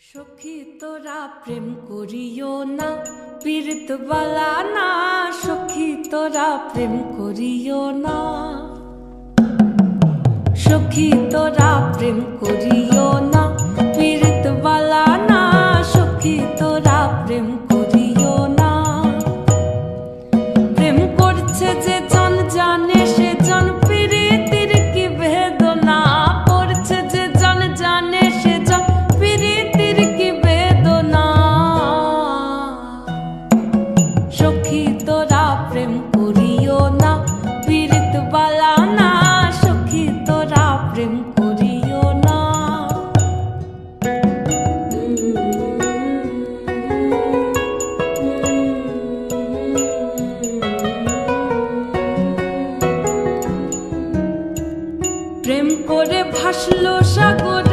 সখী তোরা প্রেম করিও না পীড়িত বালা না। সখী তোরা প্রেম করিও না। সখী তোরা প্রেম করিও করে ভাসলো সাগর।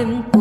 aventura.